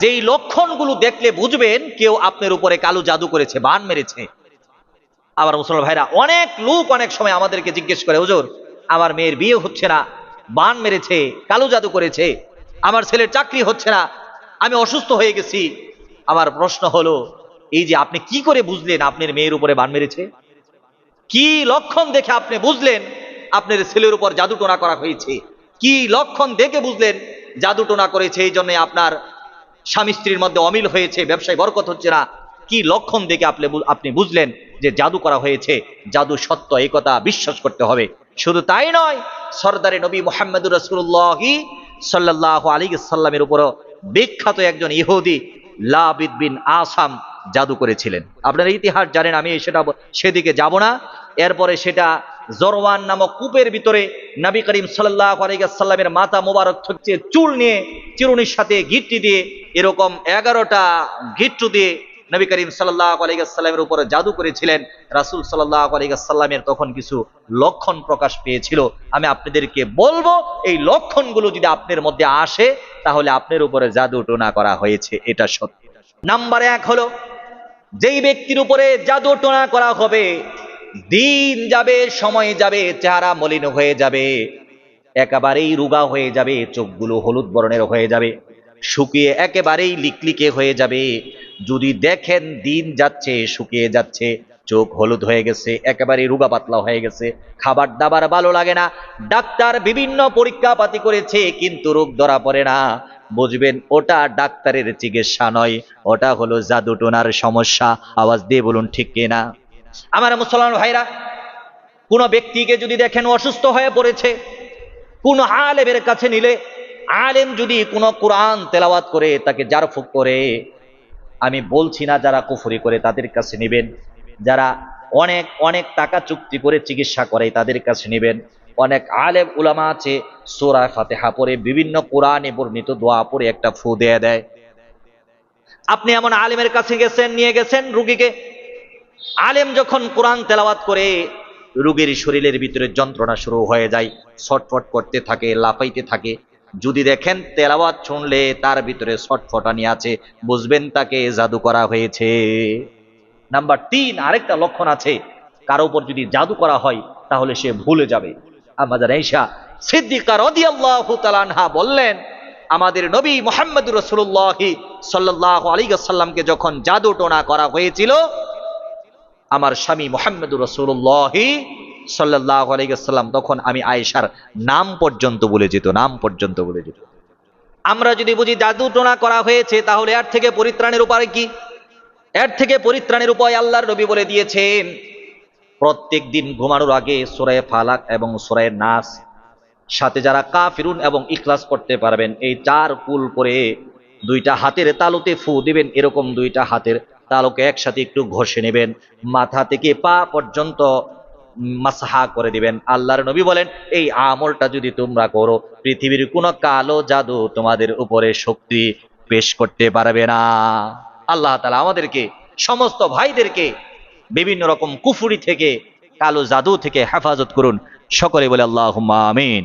যেই লক্ষণগুলো দেখলে বুঝবেন, কেউ আপনার উপরে কালো জাদু করেছে, বান মেরেছে। আবার মুসলমান ভাইরা, অনেক লোক অনেক সময় আমাদেরকে জিজ্ঞেস করে, হুজুর, আমার মেয়ের বিয়ে হচ্ছে না, বান মেরেছে, কালো জাদু করেছে, আমার ছেলের চাকরি হচ্ছে না, আমি অসুস্থ হয়ে গেছি। আমার প্রশ্ন হলো, এই যে আপনি কি করে বুঝলেন আপনার মেয়ের উপরে বান মেরেছে? কি লক্ষণ দেখে আপনি বুঝলেন আপনার ছেলের উপর জাদু টোনা করা হয়েছে? কি লক্ষণ দেখে বুঝলেন জাদু টোনা করেছে? এই জন্য আপনার স্বামী স্ত্রীর মধ্যে অমিল হয়েছে, ব্যবসায় বরকত হচ্ছে না। কি লক্ষণ দেখে আপনি আপনি বুঝলেন যে জাদু করা হয়েছে, জাদু সত্য এই কথা বিশ্বাস করতে হবে। শুধু তাই নয়, সর্দারে নবী মোহাম্মদুর রসুল্লাহি সাল্লাহ আলী সাল্লামের উপরও বিখ্যাত একজন ইহুদি, লাবিদ বিন আসাম জাদু করেছিলেন। আপনারা ইতিহাস জানেন, আমি সেটা সেদিকে যাব না। এরপরে সেটা জরওয়ান নামক কূপের ভিতরে নবী করিম সাল্লাহ আলাইসাল্লামের মাথা মোবারক হচ্ছে চুল নিয়ে চিরুনির সাথে গিট্টি দিয়ে, এরকম এগারোটা গিট্টু দিয়ে নবী করিম সাল্লাহ আলাইসাল্লামের উপরে জাদু করেছিলেন। রাসুল সাল্লাহ আলাইসাল্লামের তখন কিছু লক্ষণ প্রকাশ পেয়েছিল। আমি আপনাদেরকে বলব, এই লক্ষণগুলো যদি আপনার মধ্যে আসে, তাহলে আপনার উপরে জাদু টোনা করা হয়েছে, এটা সত্যি। নাম্বার এক হলো, যেই ব্যক্তির উপরে জাদু টোনা করা হবে দিন যাবে, সময় যাবে, চেহারা মলিন হয়ে যাবে। একেবারেই রুগা হয়ে যাবে, চোখগুলো হলুদ বর্ণের হয়ে যাবে। শুকিয়ে একেবারেই লিকলিকে হয়ে যাবে। যদি দেখেন দিন যাচ্ছে, শুকিয়ে যাচ্ছে, চোখ হলুদ হয়ে গেছে একেবারে রুগা পাতলা হয়ে গেছে, খাবার দাবার ভালো লাগে না। ডাক্তার বিভিন্ন পরীক্ষা পাতি করেছে, কিন্তু রোগ ধরা পড়ে না। বুঝবেন, ওটা ডাক্তারের চিকিৎসা নয়, ওটা হলো জাদু টোনার সমস্যা। আওয়াজ দিয়ে বলুন, ঠিক কিনা? আমার মুসলমান ভাইরা, কোন ব্যক্তিকে যদি দেখেন অসুস্থ হয়ে পড়েছে, কোন আলেমের কাছে নিলে, আলেম যদি কোন কোরআন তেলাওয়াত করে, তাকে জারফুক করে, আমি বলছি না যারা কুফরি করে তাদের কাছে নেবেন, যারা অনেক অনেক টাকা চুক্তি করে চিকিৎসা করে তাদের কাছে নেবেন, অনেক আলেম উলামা আছে, সোরা ফাতেহা পরে বিভিন্ন কোরআনে বর্ণিত দোয়া পরে একটা ফু দিয়ে দেয়। আপনি এমন আলেমের কাছে গেছেন, নিয়ে গেছেন রুগীকে আলেম যখন কোরআন তেলাওয়াত করে, রোগীর শরীরের ভিতরে যন্ত্রণা শুরু হয়ে যায়, ছটফট করতে থাকে, লাফাইতে থাকে। যদি দেখেন তেলাওয়াত শুনলে তার ভিতরে ছটফটানি আছে, বুঝবেন তাকে জাদু করা হয়েছে। নাম্বার তিন, আরেকটা লক্ষণ আছে, কারও উপর যদি জাদু করা হয়, তাহলে সে ভুলে যাবে। আমাদের ঈশা সিদ্দিকা রাদিয়াল্লাহু তাআলা আনহা বললেন, আমাদের নবী মোহাম্মদুর রসুল্লাহি সাল্লাহ আলী সাল্লামকে যখন জাদু টোনা করা হয়েছিল আমার স্বামী মোহাম্মদুর রসুল্লাহি সাল্লাহ আলাইসাল্লাম তখন আমি আয়েশার নাম পর্যন্ত বলে যেত, নাম পর্যন্ত বলে যেত। আমরা যদি বুঝি জাদু টোনা করা হয়েছে, তাহলে এর থেকে পরিত্রাণের উপায় কি? এর থেকে পরিত্রাণের উপায় আল্লাহর নবী বলে দিয়েছেন। প্রত্যেক দিন ঘুমানোর আগে সোরায় ফালাক এবং সোরায় নাস, সাথে যারা কা ফিরুন এবং ইখলাস করতে পারবেন, এই চার কুল করে দুইটা হাতের তালুতে ফু দিবেন, এরকম দুইটা হাতের তালুকে একসাথে একটু ঘষে নেবেন, মাথা থেকে পা পর্যন্ত মাসাহা করে দিবেন। আল্লাহর নবী বলেন, এই আমলটা যদি তোমরা করো, পৃথিবীর কোনো কালো জাদু তোমাদের উপরে শক্তি পেশ করতে পারবে না। আল্লাহ তালা আমাদেরকে, সমস্ত ভাইদেরকে বিভিন্ন রকম কুফুরি থেকে, কালো জাদু থেকে হেফাজত করুন। সকলে বলে আল্লাহ আমিন।